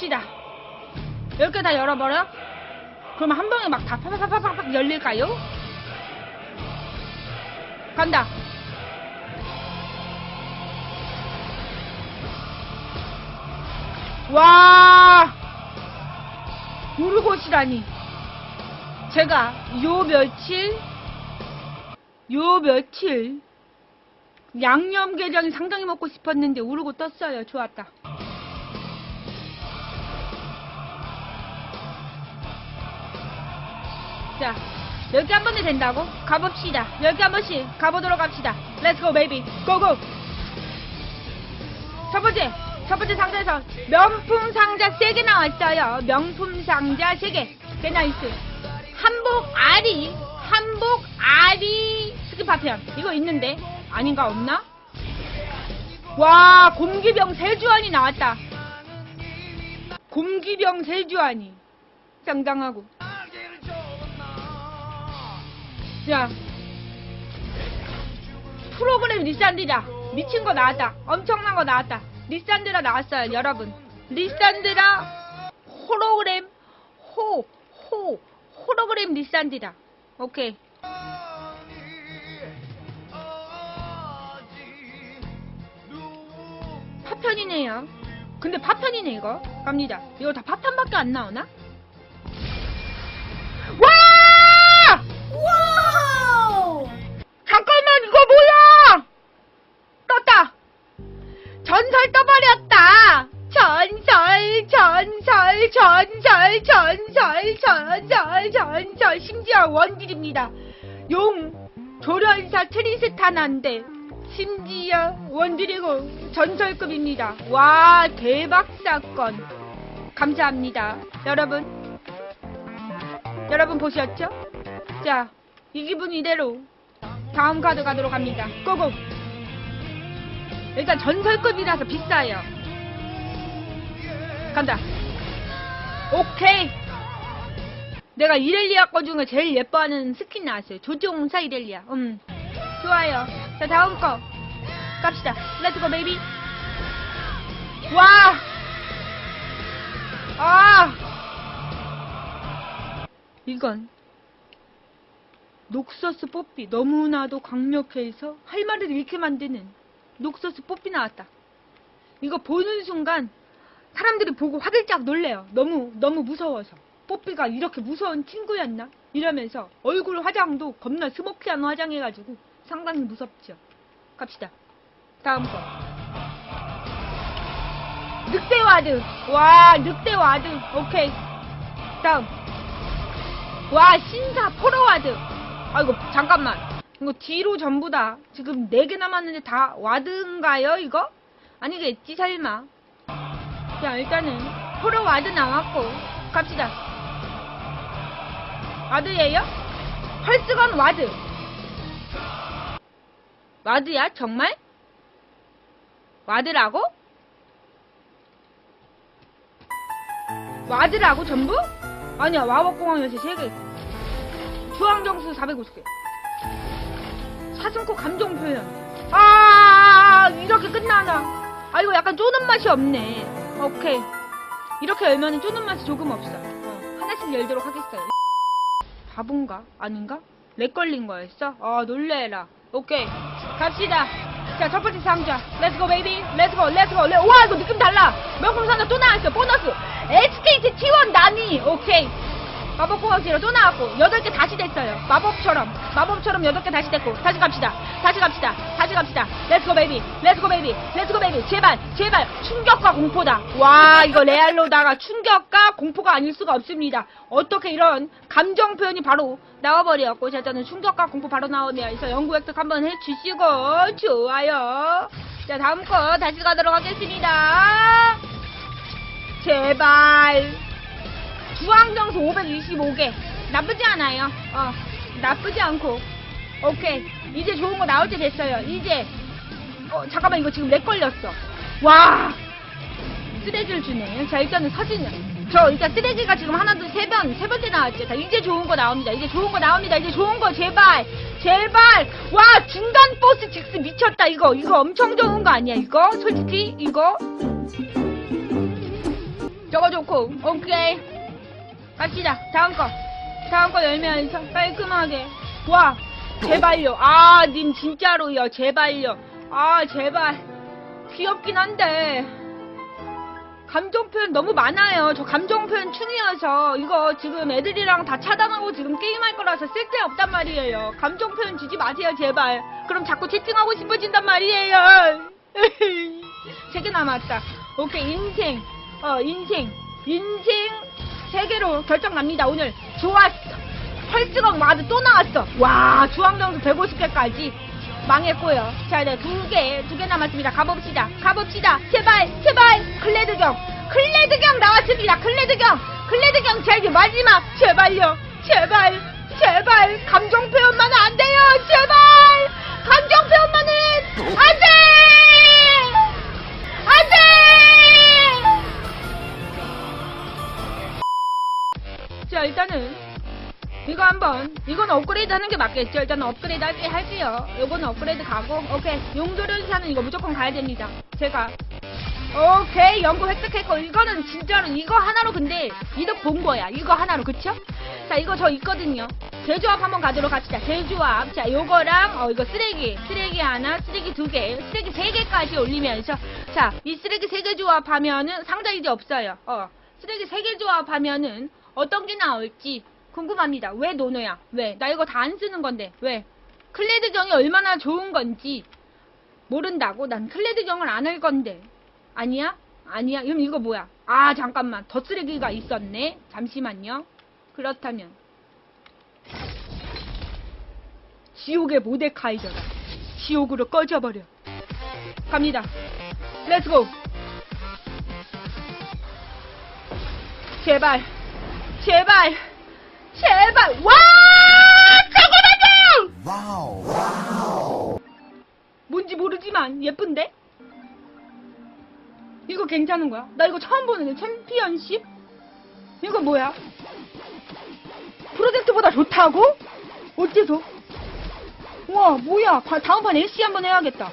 가봅시다. 10개 다 열어버려? 그럼 한 방에 막다 파파파파팍 열릴까요? 간다. 와! 우르곳이라니. 제가 요 며칠, 요 며칠, 양념게장이 상당히 먹고 싶었는데 우르고 떴어요. 좋았다. 자, 10개 한 번에 된다고? 가봅시다. 10개 한 번씩 가보도록 합시다. Baby. Go, go! 첫 번째, 첫 번째 상자에서 명품 상자 3개 나왔어요. 명품 상자 3개. 개 나이스. 한복 아리, 한복 아리 스키파편. 이거 있는데? 아닌가, 없나? 와, 곰기병 세주안이 나왔다. 곰기병 세주안이. 상당하고. 자, 프로그램 리산드라 미친 거 나왔다. 엄청난 거 나왔다. 리산드라 나왔어요, 여러분. 리산드라 호로그램 호, 호, 호로그램 리산드라. 오케이. 파편이네요. 근데 파편이네, 이거. 갑니다. 이거 다 파편밖에 안 나오나? 심지어 원딜입니다. 용 조련사 트리스타나인데 심지어 원딜이고 전설급입니다. 와 대박 사건. 감사합니다. 여러분 여러분 보셨죠? 자, 이 기분 이대로 다음 카드 가도록 합니다. 고고! 일단 전설급이라서 비싸요. 간다. 오케이! 내가 이렐리아 거 중에 제일 예뻐하는 스킨 나왔어요. 조종사 이렐리아. 음, 좋아요. 자, 다음 거. 갑시다. 렛츠고, 베이비. 와! 아! 이건 녹서스 뽀삐 너무나도 강력해서 할 말을 잃게 만드는 녹서스 뽀삐 나왔다. 이거 보는 순간 사람들이 보고 화들짝 놀래요. 너무 너무 무서워서 뽀삐가 이렇게 무서운 친구였나 이러면서 얼굴 화장도 겁나 스모키한 화장해가지고 상당히 무섭죠. 갑시다. 다음 거. 늑대 와드. 와 늑대 와드. 오케이. 다음. 와 신사 포로 와드 아이고 잠깐만 이거 뒤로 전부 다 지금 4개 남았는데 다 와드인가요 이거? 아니겠지 설마 자 일단은 포로 와드 나왔고 갑시다 와드예요? 펄스건 와드. 와드야 정말? 와드라고? 와드라고 전부? 아니야 와법공항 열쇠 3개. 주황정수 450개. 사슴코 감정 표현. 아 이렇게 끝나나? 아 이거 약간 쪼는 맛이 없네. 오케이. 이렇게 열면 쪼는 맛이 조금 없어. 어, 하나씩 열도록 하겠어요 바본가? 아닌가? 렉 걸린 거였어? 아 놀래라. 오케이. 갑시다. 자 첫 번째 상자. 렛츠고 베이비 렛츠고 렛츠고 레... 와 이거 느낌 달라. 명품 상자 또 나왔어. 보너스. SKT T1 나니 오케이 마법 공학지로 또 나왔고 여덟 개 다시 됐어요. 마법처럼 마법처럼 여덟 개 다시 됐고. 다시 갑시다. 다시 갑시다. 다시 갑시다. 렛츠고 베이비 렛츠고 베이비 렛츠고 베이비 제발 제발. 충격과 공포다. 와 이거 레알로다가 충격과 공포가 아닐 수가 없습니다. 어떻게 이런 감정 표현이 바로 나와버렸고 자 저는 충격과 공포 바로 나오네요 그래서 연구 획득 한번 해주시고 좋아요. 자 다음 거 다시 가도록 하겠습니다. 제발 주황정수 525개. 나쁘지 않아요. 어 나쁘지 않고. 오케이. 이제 좋은 거 나올 때 됐어요. 이제. 어 잠깐만 이거 지금 렉 걸렸어. 와! 쓰레기를 주네. 자 일단은 사진은 저 일단 쓰레기가 지금 하나 둘 세 번 세 번째 나왔죠 자 이제 좋은 거 나옵니다. 이제 좋은 거 나옵니다. 이제 좋은 거 제발. 제발. 와 중간 버스 직스 미쳤다. 이거 이거 엄청 좋은 거 아니야 이거? 솔직히? 이거? 저거 좋고. 오케이 갑시다. 다음 거. 다음 거 열면서 깔끔하게. 와 제발요. 아 님 진짜로요. 제발요. 아 제발. 귀엽긴 한데. 감정 표현 너무 많아요. 저 감정 표현 충이어서 이거 지금 애들이랑 다 차단하고 지금 게임할 거라서 쓸데 없단 말이에요. 감정 표현 주지 마세요 제발. 그럼 자꾸 채팅하고 싶어진단 말이에요. 세 개 남았다. 오케이 인생. 어 인생. 인생 세 개로 결정 납니다. 오늘 좋았어 펄스건 와드 또 나왔어. 와 주황정수 150개까지 망했고요. 자 이제 두 개 두 개 남았습니다. 가봅시다. 가봅시다. 제발 제발. 클레드경 클레드경 나왔습니다. 클레드경 클레드경 제일 마지막. 제발요 제발 제발. 감정 표현만은 안 돼요. 제발. 감정 표현만은 안돼 안돼 자 일단은. 이거 한번 이건 업그레이드 하는 게 맞겠죠? 일단은 업그레이드 할게 할게요. 요거는 업그레이드 가고 오케이. 용조련사는 이거 무조건 가야 됩니다. 제가. 오케이 연구 획득했고 이거는 진짜로 이거 하나로 근데 이득 본 거야. 이거 하나로 그쵸? 자 이거 저 있거든요. 제조합 한번 가도록 합시다. 제조합. 자 요거랑 어 이거 쓰레기. 쓰레기 하나 쓰레기 두 개. 쓰레기 세 개까지 올리면서. 자이 쓰레기 세 개 조합하면은 상자 이제 없어요. 어 쓰레기 세 개 조합하면은 어떤 게 나올지 궁금합니다. 왜 노노야? 왜? 나 이거 다 안 쓰는 건데 왜? 클레드경이 얼마나 좋은 건지 모른다고? 난 클레드경을 안 할 건데. 아니야? 아니야? 그럼 이거 뭐야? 아 잠깐만. 더 쓰레기가 있었네. 잠시만요. 그렇다면. 지옥의 모데카이저다. 지옥으로 꺼져버려. 갑니다. 렛츠고 제발 제발 제발 와 최고라죠 뭔지 모르지만 예쁜데? 이거 괜찮은 거야? 나 이거 처음 보는데 챔피언십? 이거 뭐야? 프로젝트보다 좋다고? 어째서? 와 뭐야? 과- 다음 판 AC 한번 해야겠다